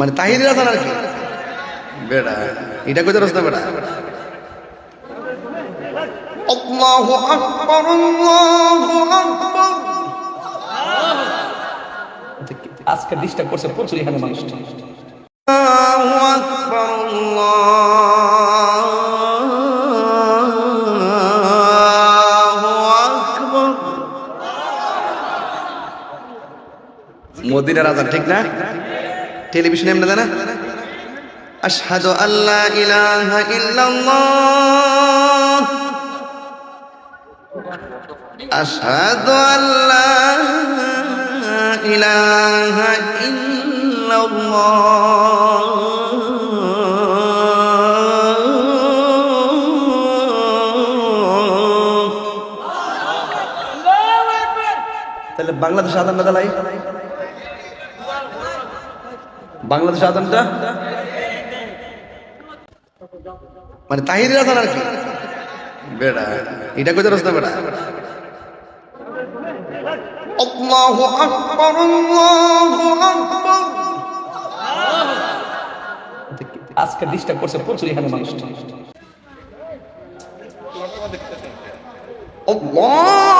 মানে তাহির আজান আর কি? বেড়া এটা কোথায় রস্তা বেড়া। আল্লাহু আকবার আল্লাহু আকবার। আজকে ডিস্টার্ব করছে প্রচুর এখানে মানুষ আল্লাহু আকবার আল্লাহু আকবার। মদিনার আজান ঠিক না? টেলিভিশনে এমনি না আশহাদু আল্লা ইলাহা ইল্লাল্লাহ। আশহাদু আল্লা ইলাহা ইল্লাল্লাহ। তাহলে বাংলাদেশ আদানটা দালাই বাংলাদেশ আদানটা মানে তাহির আজান আর কি? বেড়া এটা কোথায় রস্তা বেড়া। আল্লাহু আকবার আল্লাহু আকবার। আজকে ডিস্টার্ব করছে প্রচুর এখানে মানুষ। আল্লাহু!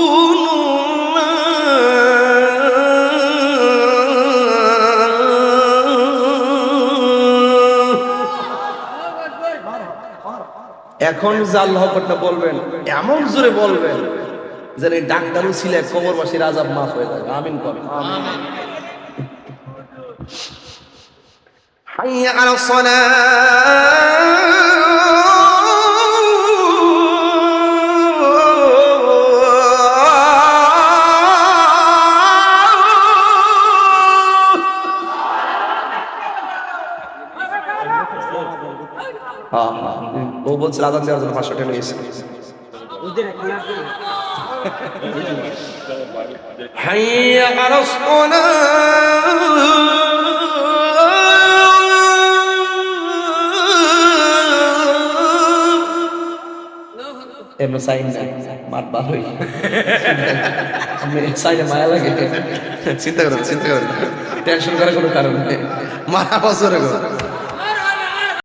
এখন যে আল্লাহ আকবরটা বলবেন এমন জোরে বলবেন যেন এই ডাক্তারও ছিলে কবরবাসীর আজাব মাফ হয়ে যাবে আমিন কর حي على الصلاة ও বলছিল আদান দেওয়ার জন্য পাঁচশো টাকা নিয়েছে। চিন্তা করেন চিন্তা করেন টেনশন করার কোনো কারণ নেই। মারা বছরে